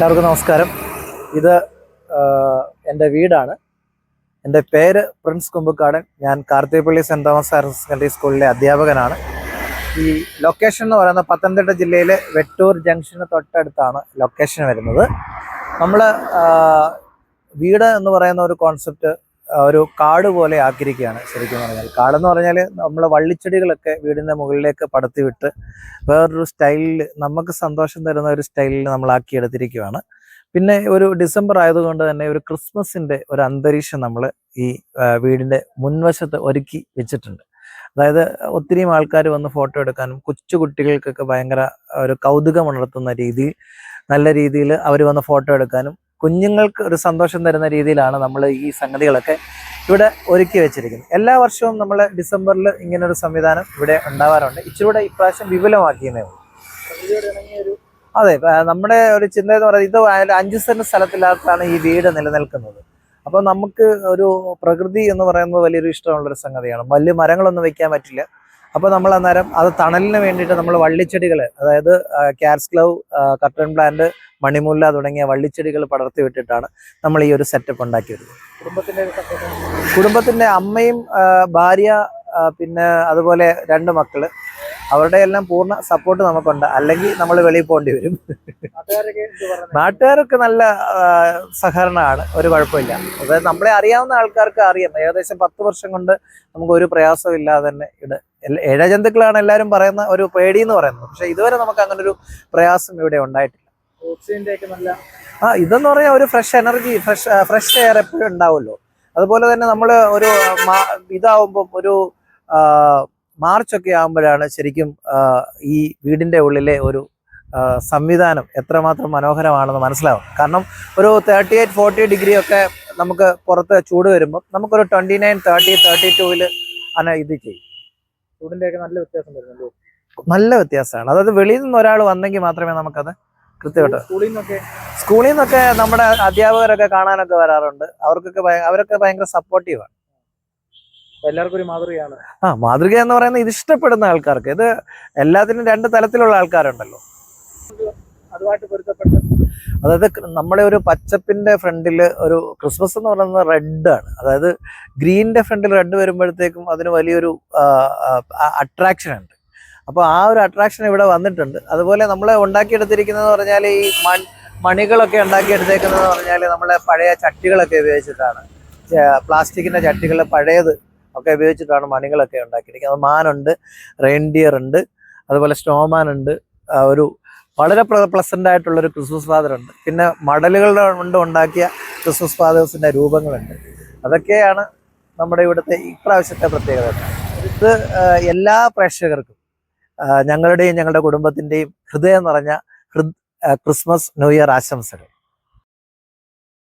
എല്ലാവർക്കും നമസ്കാരം. ഇത് എന്റെ വീടാണ്. എന്റെ പേര് പ്രിൻസ് കുമ്പക്കാടൻ. ഞാൻ Karthikappally saint Thomas higher secondary സ്കൂളിലെ അധ്യാപകനാണ്. ഈ ലൊക്കേഷൻ എന്ന് പറയുന്നത് പത്തനംതിട്ട ജില്ലയിലെ വെട്ടൂർ ജംഗ്ഷന് തൊട്ടടുത്താണ് ലൊക്കേഷൻ വരുന്നത്. നമ്മൾ വീട് എന്ന് പറയുന്ന ഒരു കോൺസെപ്റ്റ് ഒരു കാട് പോലെ ആക്കിയിരിക്കുകയാണ് ശരിക്കും പറഞ്ഞാൽ. കാടെന്ന് പറഞ്ഞാൽ നമ്മൾ വള്ളിച്ചെടികളൊക്കെ വീടിന്റെ മുകളിലേക്ക് പടത്തി വിട്ട് വേറൊരു സ്റ്റൈലിൽ നമുക്ക് സന്തോഷം തരുന്ന ഒരു സ്റ്റൈലിൽ നമ്മൾ ആക്കിയെടുത്തിരിക്കുകയാണ്. പിന്നെ ഒരു ഡിസംബർ ആയതുകൊണ്ട് തന്നെ ഒരു ക്രിസ്മസിന്റെ ഒരു അന്തരീക്ഷം നമ്മൾ ഈ വീടിന്റെ മുൻവശത്ത് ഒരുക്കി വെച്ചിട്ടുണ്ട്. അതായത് ഒത്തിരി ആൾക്കാർ വന്ന് ഫോട്ടോ എടുക്കാനും കൊച്ചു കുട്ടികൾക്കൊക്കെ ഭയങ്കര ഒരു കൗതുകം ഉണർത്തുന്ന രീതിയിൽ നല്ല രീതിയിൽ അവർ വന്ന് ഫോട്ടോ എടുക്കാനും കുഞ്ഞുങ്ങൾക്ക് ഒരു സന്തോഷം തരുന്ന രീതിയിലാണ് നമ്മൾ ഈ സംഗതികളൊക്കെ ഇവിടെ ഒരുക്കി വെച്ചിരിക്കുന്നത്. എല്ലാ വർഷവും നമ്മൾ ഡിസംബറിൽ ഇങ്ങനൊരു സംവിധാനം ഇവിടെ ഉണ്ടാവാറുണ്ട്. ഇച്ചിരി കൂടെ ഇപ്രാവശ്യം വിപുലമാക്കിയെന്നേ ഉള്ളൂ. അതെ നമ്മുടെ ഒരു ചിന്ത എന്ന് പറയുന്നത് ഇത് അഞ്ച് സെന്റ് സ്ഥലത്തിനകത്താണ് ഈ വീട് നിലനിൽക്കുന്നത്. അപ്പോൾ നമുക്ക് ഒരു പ്രകൃതി എന്ന് പറയുന്നത് വലിയൊരു ഇഷ്ടമുള്ളൊരു സംഗതിയാണ്. വലിയ മരങ്ങളൊന്നും വെക്കാൻ പറ്റില്ല. അപ്പൊ നമ്മൾ അന്നേരം അത് തണലിന് വേണ്ടിയിട്ട് നമ്മൾ വള്ളിച്ചെടികൾ അതായത് ക്യാറ്റ്സ് ക്ലൗ കട്ടൺ പ്ലാന്റ് മണിമുല്ല തുടങ്ങിയ വള്ളിച്ചെടികൾ പടർത്തി വിട്ടിട്ടാണ് നമ്മൾ ഈ ഒരു സെറ്റപ്പ് ഉണ്ടാക്കിയത് കുടുംബത്തിന്റെ കുടുംബത്തിന്റെ അമ്മയും ഭാര്യ പിന്നെ അതുപോലെ രണ്ട് മക്കൾ അവരുടെ എല്ലാം പൂർണ സപ്പോർട്ട് നമുക്കുണ്ട്. അല്ലെങ്കിൽ നമ്മൾ വെളിയിൽ പോകേണ്ടി വരും. നാട്ടുകാരൊക്കെ നല്ല സഹകരണമാണ്. ഒരു കുഴപ്പമില്ല. അതായത് നമ്മളെ അറിയാവുന്ന ആൾക്കാർക്ക് അറിയാം. ഏകദേശം പത്ത് വർഷം കൊണ്ട് നമുക്ക് ഒരു പ്രയാസവും ഇല്ലാതെ തന്നെ എല്ലാ- ഇഴജന്തുക്കളാണ് എല്ലാവരും പറയുന്ന ഒരു പേടി എന്ന് പറയുന്നത്. പക്ഷെ ഇതുവരെ നമുക്ക് അങ്ങനെ ഒരു പ്രയാസം ഇവിടെ ഉണ്ടായിട്ടില്ല. ആ ഇതെന്ന് പറഞ്ഞാൽ ഒരു fresh energy fresh fresh air എപ്പോഴും ഉണ്ടാവുമല്ലോ. അതുപോലെ തന്നെ നമ്മൾ ഒരു ഇതാവുമ്പം ഒരു മാർച്ച് ഒക്കെ ആകുമ്പോഴാണ് ശരിക്കും ഈ വീടിന്റെ ഉള്ളിലെ ഒരു സംവിധാനം എത്രമാത്രം മനോഹരമാണെന്ന് മനസ്സിലാവും കാരണം ഒരു തേർട്ടി എയ്റ്റ് ഫോർട്ടി ഡിഗ്രി ഒക്കെ നമുക്ക് പുറത്ത് ചൂട് വരുമ്പോൾ നമുക്കൊരു ട്വന്റി നയൻ തേർട്ടി തേർട്ടി ടൂവിൽ അന ഇത് ചെയ്യും. ചൂടിന്റെ ഒക്കെ നല്ല വ്യത്യാസം വരുന്നുള്ളൂ നല്ല വ്യത്യാസമാണ്. അതായത് വെളിയിൽ നിന്ന് ഒരാൾ വന്നെങ്കിൽ മാത്രമേ നമുക്കത് കൃത്യമായിട്ട് സ്കൂളിൽ നിന്നൊക്കെ സ്കൂളിൽ നിന്നൊക്കെ നമ്മുടെ അധ്യാപകരൊക്കെ കാണാനൊക്കെ വരാറുണ്ട്. അവർക്കൊക്കെ അവരൊക്കെ ഭയങ്കര സപ്പോർട്ടീവാണ് എല്ലാവർക്കും ഒരു മാതൃകയാണ്. ആ മാതൃക എന്ന് പറയുന്നത് ഇത് ഇഷ്ടപ്പെടുന്ന ആൾക്കാർക്ക്. ഇത് എല്ലാത്തിനും രണ്ട് തലത്തിലുള്ള ആൾക്കാരുണ്ടല്ലോ. അതുമായിട്ട് പൊരുത്തപ്പെട്ട് അതായത് നമ്മുടെ ഒരു പച്ചപ്പിന്റെ ഫ്രണ്ടിൽ ഒരു ക്രിസ്മസ് എന്ന് പറയുന്നത് റെഡ് ആണ്. അതായത് ഗ്രീനിന്റെ ഫ്രണ്ടിൽ റെഡ് വരുമ്പോഴത്തേക്കും അതിന് വലിയൊരു അട്രാക്ഷൻ ഉണ്ട്. അപ്പോൾ ആ ഒരു അട്രാക്ഷൻ ഇവിടെ വന്നിട്ടുണ്ട്. അതുപോലെ നമ്മൾ ഉണ്ടാക്കിയെടുത്തിരിക്കുന്നത് പറഞ്ഞാൽ ഈ മൺ മണികളൊക്കെ ഉണ്ടാക്കിയെടുത്തേക്കുന്നതെന്ന് പറഞ്ഞാൽ നമ്മളെ പഴയ ചട്ടികളൊക്കെ ഉപയോഗിച്ചിട്ടാണ്. പ്ലാസ്റ്റിക്കിന്റെ ചട്ടികൾ പഴയത് ഒക്കെ ഉപയോഗിച്ചിട്ടാണ് മണികളൊക്കെ ഉണ്ടാക്കിയിരിക്കുന്നത്. മാനുണ്ട് റെയിൻഡിയർ ഉണ്ട് അതുപോലെ സ്നോമാൻ ഉണ്ട് ഒരു വളരെ പ്ലസന്റ് ആയിട്ടുള്ള ഒരു ക്രിസ്മസ് ഫാദർ ഉണ്ട്. പിന്നെ മടലുകളുടെ കൊണ്ട് ഉണ്ടാക്കിയ ക്രിസ്മസ് ഫാദേഴ്സിന്റെ രൂപങ്ങളുണ്ട്. അതൊക്കെയാണ് നമ്മുടെ ഇവിടുത്തെ ഇപ്രാവശ്യത്തെ പ്രത്യേകത. ഇത് എല്ലാ പ്രേക്ഷകർക്കും ഞങ്ങളുടെയും ഞങ്ങളുടെ കുടുംബത്തിന്റെയും ഹൃദയം നിറഞ്ഞ ക്രിസ്മസ് ന്യൂ ഇയർ ആശംസകൾ.